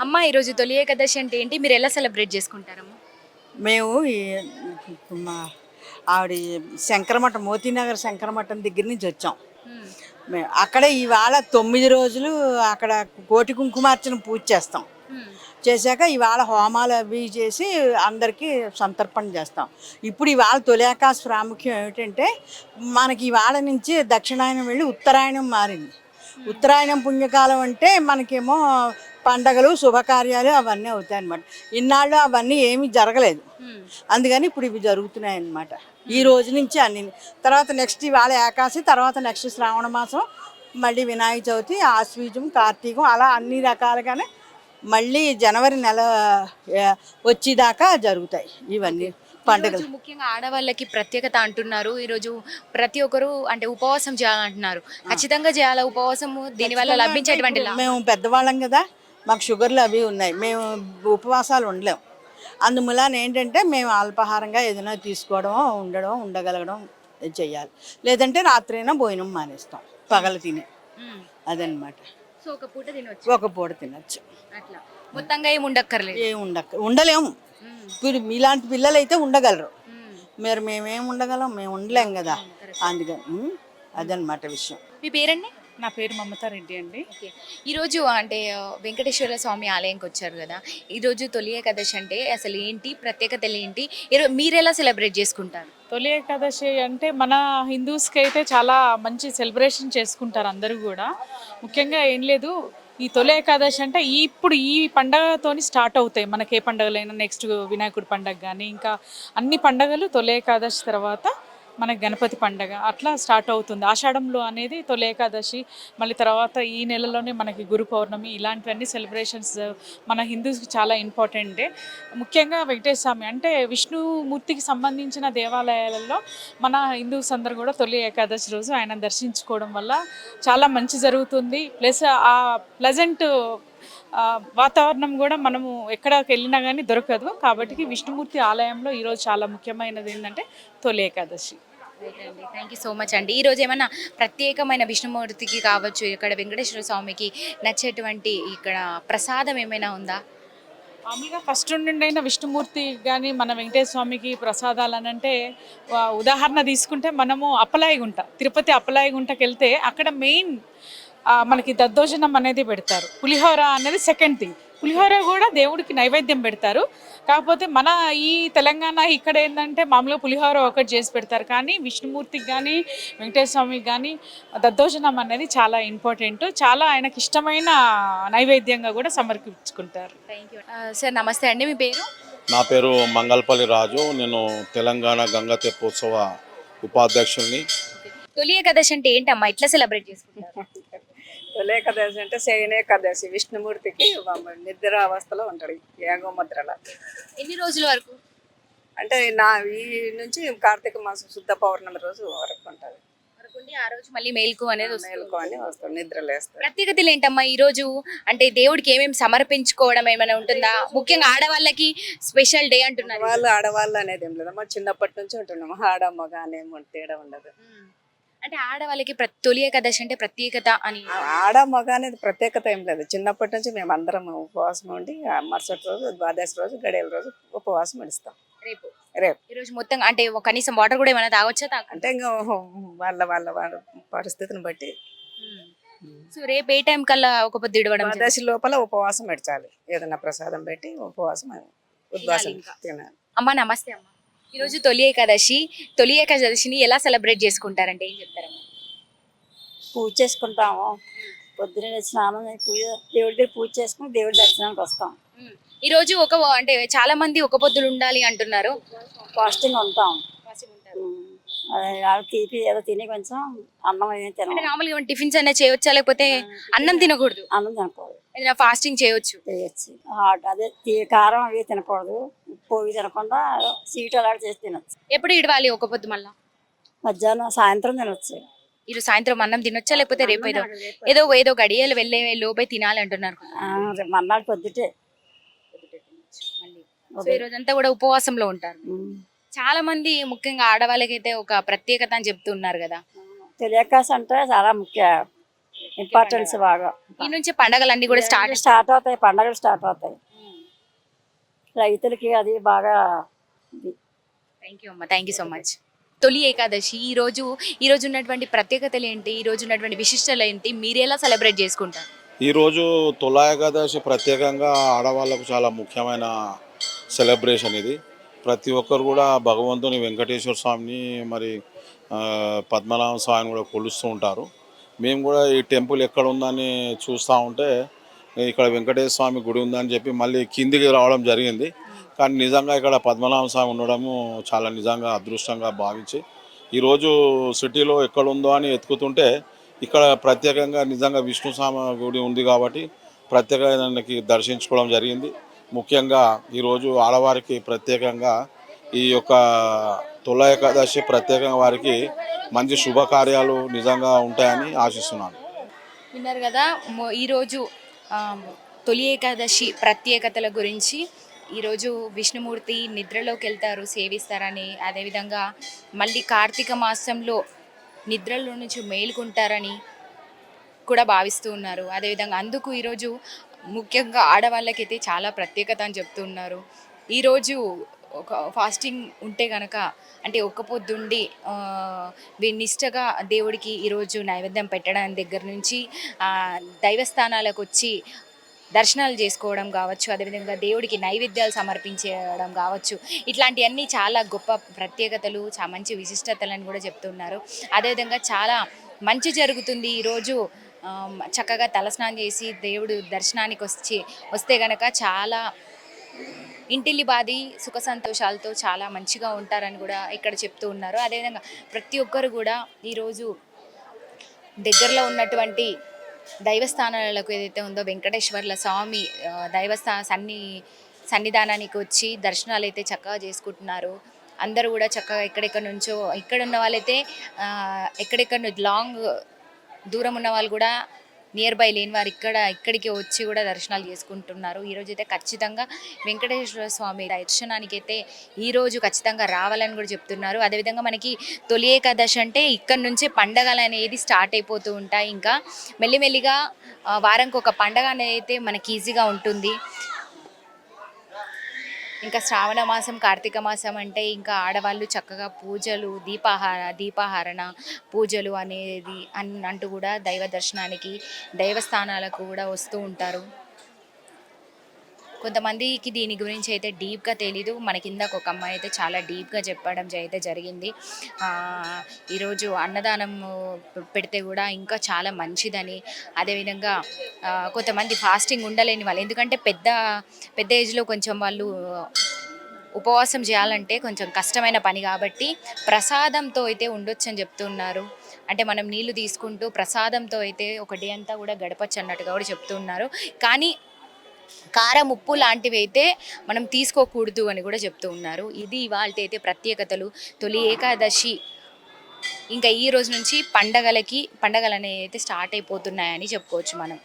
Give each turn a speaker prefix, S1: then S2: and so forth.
S1: అమ్మ ఈరోజు తొలి ఏకాదశి అంటే ఏంటి? మీరు ఎలా సెలబ్రేట్ చేసుకుంటారమ్మా
S2: మేము ఈ మా ఆవిడ శంకరమఠం మోతీనగర్ శంకరమఠం దగ్గర నుంచి వచ్చాం. మేము అక్కడే ఇవాళ తొమ్మిది రోజులు అక్కడ కోటి కుంకుమార్చన పూజ చేస్తాం. చేశాక ఇవాళ హోమాలు అవి చేసి అందరికీ సంతర్పణ చేస్తాం. ఇప్పుడు ఇవాళ తొలియాకాశ ప్రాముఖ్యం ఏమిటంటే మనకి ఇవాళ నుంచి దక్షిణాయనం వెళ్ళి ఉత్తరాయణం మారింది. ఉత్తరాయణం పుణ్యకాలం అంటే మనకేమో పండగలు శుభకార్యాలు అవన్నీ అవుతాయి అన్నమాట ఇన్నాళ్ళు అవన్నీ ఏమీ జరగలేదు. అందుకని ఇప్పుడు ఇవి జరుగుతున్నాయి అన్నమాట ఈ రోజు నుంచి అన్ని. తర్వాత నెక్స్ట్ ఇవాళ ఏకాశి తర్వాత నెక్స్ట్ శ్రావణ మాసం మళ్ళీ వినాయక చవితి ఆశ్వీజం కార్తీకం అలా అన్ని రకాలుగానే మళ్ళీ జనవరి నెల వచ్చేదాకా జరుగుతాయి ఇవన్నీ పండుగలు.
S1: ముఖ్యంగా ఆడవాళ్ళకి ప్రత్యేకత అంటున్నారు. ఈరోజు ప్రతి ఒక్కరు అంటే ఉపవాసం చేయాలంటున్నారు. ఖచ్చితంగా చేయాలా ఉపవాసము? దీనివల్ల లభించేటువంటి
S2: మేము పెద్దవాళ్ళం కదా. మాకు షుగర్లు అవి ఉన్నాయి. మేము ఉపవాసాలు ఉండలేం. అందుమూలన ఏంటంటే మేము అల్పాహారంగా ఏదైనా తీసుకోవడం ఉండడం ఉండగలగడం చెయ్యాలి లేదంటే రాత్రైనా భోజనం మానేస్తాం. పగల తిని. అదనమాట.
S1: ఒక పూట తినొచ్చు.
S2: ఒక పూట తినచ్చు.
S1: అట్లా. మొత్తంగా ఏమి ఉండక్కర్లేదు.
S2: ఏ ఉండక ఉండలేము. ఇప్పుడు మీలాంటి పిల్లలు అయితే ఉండగలరు. మరి మేమేం ఉండగలం? మేము ఉండలేం కదా. అందుకని అదనమాట విషయం.
S1: మీ పేరండి?
S3: నా పేరు మమతా రెడ్డి అండి.
S1: ఓకే. ఈరోజు అంటే వెంకటేశ్వర స్వామి ఆలయంకి వచ్చారు కదా. ఈరోజు తొలి ఏకాదశి అంటే అసలు ఏంటి? ప్రత్యేకతలు ఏంటి? ఈరోజు మీరు ఎలా సెలబ్రేట్ చేసుకుంటారు?
S3: తొలి ఏకాదశి అంటే మన హిందూస్కి అయితే చాలా మంచి సెలబ్రేషన్ చేసుకుంటారు అందరూ కూడా. ముఖ్యంగా ఏం లేదు ఈ తొలి ఏకాదశి అంటే ఈ ఇప్పుడు ఈ పండగతోని స్టార్ట్ అవుతాయి. మనకి ఏ పండగలైనా నెక్స్ట్ వినాయకుడి పండగ కానీ ఇంకా అన్ని పండగలు తొలి ఏకాదశి తర్వాత మన గణపతి పండగ అట్లా స్టార్ట్ అవుతుంది. ఆషాఢంలో అనేది తొలి ఏకాదశి మళ్ళీ తర్వాత ఈ నెలలోనే మనకి గురు పౌర్ణమి ఇలాంటివన్నీ సెలబ్రేషన్స్ మన హిందూస్కి చాలా ఇంపార్టెంటే ముఖ్యంగా వెంకటేశ్వర స్వామి అంటే విష్ణుమూర్తికి సంబంధించిన దేవాలయాలలో మన హిందూస్ అందరూ కూడా తొలి ఏకాదశి రోజు ఆయన దర్శించుకోవడం వల్ల చాలా మంచి జరుగుతుంది. ప్లస్ ఆ ప్లజెంట్ వాతావరణం కూడా మనము ఎక్కడికి వెళ్ళినా కానీ దొరకదు. కాబట్టి విష్ణుమూర్తి ఆలయంలో ఈరోజు చాలా ముఖ్యమైనది ఏంటంటే Tholi Ekadashi.
S1: Thank you so much అండి. ఈరోజు ఏమైనా ప్రత్యేకమైన విష్ణుమూర్తికి కావచ్చు ఇక్కడ వెంకటేశ్వర స్వామికి నచ్చేటువంటి ఇక్కడ ప్రసాదం ఏమైనా ఉందా?
S3: మామూలుగా ఫస్ట్ నుండైన విష్ణుమూర్తి కానీ మన వెంకటేశ్వర స్వామికి ప్రసాదాలు అని అంటే ఉదాహరణ తీసుకుంటే మనము అప్పలాయిగుంట తిరుపతి అప్పలాయిగుంటకి వెళ్తే అక్కడ మెయిన్ మనకి దద్దోజనం అనేది పెడతారు. పులిహోర అనేది సెకండ్ థింగ్ పులిహోర కూడా దేవుడికి నైవేద్యం పెడతారు. కాకపోతే మన ఈ తెలంగాణ ఇక్కడ ఏంటంటే మామూలుగా పులిహోర ఒకటి చేసి పెడతారు. కానీ విష్ణుమూర్తికి కానీ వెంకటేశ్వర స్వామికి కానీ దద్దోజనం అనేది చాలా ఇంపార్టెంట్ చాలా ఆయనకి ఇష్టమైన నైవేద్యంగా కూడా సమర్పించుకుంటారు.
S1: థ్యాంక్ యూ సార్ నమస్తే అండి. మీ పేరు?
S4: నా పేరు మంగళపల్లి రాజు. నేను తెలంగాణ గంగా తెప్పోత్సవ ఉపాధ్యక్షుల్ని.
S1: తొలి ఏకాదశి అంటే ఏంటమ్మా? ఎట్లా సెలబ్రేట్ చేసుకుంటారు?
S5: తొలి ఏకాదశి అంటే శయన ఏకాదశి విష్ణుమూర్తికి నిద్ర అవస్థలో ఉంటాడు ఏగో ముద్రల
S1: ఎన్ని రోజుల వరకు?
S5: అంటే నా ఈ నుంచి కార్తీక మాసం శుద్ధ పౌర్ణమి రోజు వరకు ఉంటుంది.
S1: ఆ రోజు మళ్ళీ మేల్కు అనేది ప్రత్యేకతలు ఏంటమ్మా ఈ రోజు? అంటే దేవుడికి ఏమేమి సమర్పించుకోవడం ఏమైనా ఉంటుందా? ముఖ్యంగా ఆడవాళ్ళకి స్పెషల్ డే అంటున్నారు.
S5: వాళ్ళు ఆడవాళ్ళు అనేది ఏం లేదమ్మా చిన్నప్పటి నుంచి ఉంటున్నాము ఆడ మగ అనేమో తేడా ఉండదు.
S1: అంటే ఆడవాళ్ళకి తొలి ఏకాదశి అంటే ప్రత్యేకత అని.
S5: ఆడ మగ అనేది ప్రత్యేకత ఏం లేదు. చిన్నప్పటి నుంచి మేము అందరం ఉపవాసం ఉండి మరుసటి రోజు ద్వాదశి రోజు గడియల రోజు ఉపవాసం ఇస్తాం
S1: రేపు.
S5: రేపు.
S1: ఈ రోజు మొత్తం అంటే కనీసం వాటర్ కూడా ఏమైనా తాగొచ్చా తాగ?
S5: అంటే ఇంకా వాళ్ళ వాళ్ళ వాళ్ళ పరిస్థితిని బట్టి.
S1: సో రేపు ఏ టైం కల్లా ఒక పొద్దు ఇడవడం
S5: ద్వాదశి లోపల ఉపవాసం పెడచాలి ఏదైనా ప్రసాదం పెట్టి ఉపవాసం ఉద్వాసం. తినాలి.
S1: అమ్మా నమస్తే అమ్మా. ఈ రోజు తొలి ఏకాదశి తొలి ఏకాదశిని ఎలా సెలబ్రేట్ చేసుకుంటారంటే ఏం చెప్తారమ్మా
S6: పూజ చేసుకుంటాము. పొద్దున్నే స్నానం చేసి పూజ దేవుడి దగ్గర పూజ చేసుకుని దేవుడి దర్శనానికి వస్తాం.
S1: ఉమ్. ఈ రోజు ఒక అంటే చాలా మంది ఒక పొద్దులు ఉండాలి అంటున్నారు.
S6: ఫాస్టింగ్ ఉంటాం. తీపి ఏదో తిని కొంచెం అన్నం ఏమి
S1: అంటే
S6: తినం
S1: నార్మల్గా టిఫిన్స్ అయినా చేయొచ్చా? లేకపోతే అన్నం తినకూడదు?
S6: అన్నం తినకూడదు.
S1: ఏదైనా ఫాస్టింగ్ చేయొచ్చు?
S6: చేయొచ్చు. అదే కారం అవి తినకూడదు. అవి తినకుండా సీట్ అలాంటి చేసి తినొచ్చు.
S1: ఎప్పుడు ఇడవాలి ఒక పొద్దు మళ్ళా?
S6: మధ్యాహ్నం సాయంత్రం తినొచ్చు.
S1: ఈరోజు సాయంత్రం అన్నం తినొచ్చా లేకపోతే రేపు ఏదో ఏదో ఏదో గడియలు వెళ్ళే లోపే తినాలి అంటున్నారు.
S6: ఆ, రేపు మర్నాడు పొద్దుటే.
S1: మళ్ళీ సో ఈ రోజంతా కూడా ఉపవాసంలో ఉంటారు. చాలా మంది ముఖ్యంగా ఆడవాళ్ళకైతే ఒక ప్రత్యేకత అని చెప్తున్నారు కదా.
S6: తెలియకాశ అంటే చాలా ముఖ్య ఇంపార్టెన్స్ బాగా.
S1: ఈ నుంచి పండగలన్నీ కూడా స్టార్ట్
S6: స్టార్ట్ అవుతాయి పండగలు స్టార్ట్ అవుతాయి. రైతులకి అది బాగా.
S1: థ్యాంక్ యూ అమ్మా. Thank you so much Tholi Ekadashi ఈ రోజు ఈ రోజు ఉన్నటువంటి ప్రత్యేకతలు ఏంటి? ఈ రోజు ఉన్నటువంటి విశిష్టలు ఏంటి? మీరు ఎలా సెలబ్రేట్ చేసుకుంటారు?
S4: ఈరోజు తులా ఏకాదశి ప్రత్యేకంగా ఆడవాళ్ళకు చాలా ముఖ్యమైన సెలబ్రేషన్ ఇది. ప్రతి ఒక్కరు కూడా భగవంతుని వెంకటేశ్వర స్వామిని మరి పద్మనాభ స్వామిని కూడా కొలుస్తూ ఉంటారు. మేము కూడా ఈ టెంపుల్ ఎక్కడ ఉందని చూస్తూ ఉంటే ఇక్కడ వెంకటేశ్వర స్వామి గుడి ఉందని చెప్పి మళ్ళీ కిందికి రావడం జరిగింది. కానీ నిజంగా ఇక్కడ పద్మనాభ స్వామి ఉండడము చాలా నిజంగా అదృష్టంగా భావించి ఈరోజు సిటీలో ఎక్కడ ఉందో అని ఎత్తుకుతుంటే ఇక్కడ ప్రత్యేకంగా నిజంగా విష్ణు స్వామి గుడి ఉంది కాబట్టి ప్రత్యేకంగా దర్శించుకోవడం జరిగింది. ముఖ్యంగా ఈరోజు ఆడవారికి ప్రత్యేకంగా ఈ యొక్క తుల ఏకాదశి ప్రత్యేకంగా వారికి మంచి శుభకార్యాలు నిజంగా ఉంటాయని ఆశిస్తున్నాను.
S1: విన్నారు కదా ఈరోజు తొలి ఏకాదశి ప్రత్యేకతల గురించి ఈరోజు విష్ణుమూర్తి నిద్రలోకి వెళ్తారు సేవిస్తారని. అదేవిధంగా మళ్ళీ కార్తీక మాసంలో నిద్రలో నుంచి మేలుకుంటారని కూడా భావిస్తూ ఉన్నారు. అదేవిధంగా అందుకు ఈరోజు ముఖ్యంగా ఆడవాళ్ళకైతే చాలా ప్రత్యేకత అని చెప్తున్నారు ఈరోజు ఒక ఫాస్టింగ్ ఉంటే కనుక అంటే ఒక్క పొద్దుండి నిష్టగా దేవుడికి ఈరోజు నైవేద్యం పెట్టడం దగ్గర నుంచి దైవస్థానాలకు వచ్చి దర్శనాలు చేసుకోవడం కావచ్చు అదేవిధంగా దేవుడికి నైవేద్యాలు సమర్పించడం కావచ్చు. ఇట్లాంటివన్నీ చాలా గొప్ప ప్రత్యేకతలు చాలా మంచి విశిష్టతలని కూడా చెప్తున్నారు. అదేవిధంగా చాలా మంచి జరుగుతుంది ఈరోజు చక్కగా తలస్నానం చేసి దేవుడు దర్శనానికి వచ్చి వస్తే గనక చాలా ఇంటిల్లి బాది సుఖ సంతోషాలతో చాలా మంచిగా ఉంటారని కూడా ఇక్కడ చెప్తూ ఉన్నారు. అదేవిధంగా ప్రతి ఒక్కరు కూడా ఈరోజు దగ్గరలో ఉన్నటువంటి దైవస్థానాలకు ఏదైతే ఉందో వెంకటేశ్వర్ల స్వామి దైవస్థా సన్ని సన్నిధానానికి వచ్చి దర్శనాలు అయితే చక్కగా చేసుకుంటున్నారు. అందరూ కూడా చక్కగా ఎక్కడెక్కడ నుంచో ఇక్కడ ఉన్న వాళ్ళైతే ఎక్కడెక్కడ నుంచి లాంగ్ దూరం ఉన్న వాళ్ళు కూడా నియర్ బై లేని వారు ఇక్కడ ఇక్కడికి వచ్చి కూడా దర్శనాలు చేసుకుంటున్నారు. ఈరోజు అయితే ఖచ్చితంగా వెంకటేశ్వర స్వామి దర్శనానికి అయితే ఈరోజు ఖచ్చితంగా రావాలని కూడా చెప్తున్నారు. అదేవిధంగా మనకి తొలి ఏకాదశి అంటే ఇక్కడ నుంచే పండగలు అనేది స్టార్ట్ అయిపోతూ ఉంటాయి. ఇంకా మెల్లిమెల్లిగా వారంకి ఒక పండగ అనేది అయితే మనకి ఈజీగా ఉంటుంది. ఇంకా శ్రావణ మాసం కార్తీక మాసం అంటే ఇంకా ఆడవాళ్ళు చక్కగా పూజలు దీపాహార దీపాహారణ పూజలు అనేది అన్ అంటూ కూడా దైవ దర్శనానికి దైవస్థానాలకు కూడా వస్తూ ఉంటారు. కొంతమందికి దీని గురించి అయితే డీప్గా తెలీదు. మన కిందకు ఒక అమ్మాయి అయితే చాలా డీప్గా చెప్పడం అయితే జరిగింది. ఈరోజు అన్నదానం పెడితే కూడా ఇంకా చాలా మంచిదని. అదేవిధంగా కొంతమంది ఫాస్టింగ్ ఉండలేని వాళ్ళు. ఎందుకంటే పెద్ద పెద్ద ఏజ్లో కొంచెం వాళ్ళు ఉపవాసం చేయాలంటే కొంచెం కష్టమైన పని కాబట్టి ప్రసాదంతో అయితే ఉండొచ్చు అని చెప్తున్నారు. అంటే మనం నీళ్ళు తీసుకుంటూ ప్రసాదంతో అయితే ఒక డే అంతా కూడా గడపచ్చు అన్నట్టుగా కూడా చెప్తున్నారు. కానీ కారం ఉప్పు లాంటివి అయితే మనం తీసుకోకూడదు అని కూడా చెప్తూ ఉన్నారు. ఇది ఇవాళ అయితే ప్రత్యేకతలు. తొలి ఏకాదశి ఇంకా ఈ రోజు నుంచి పండగలకి పండగలు అనేవి అయితే స్టార్ట్ అయిపోతున్నాయని చెప్పుకోవచ్చు మనం.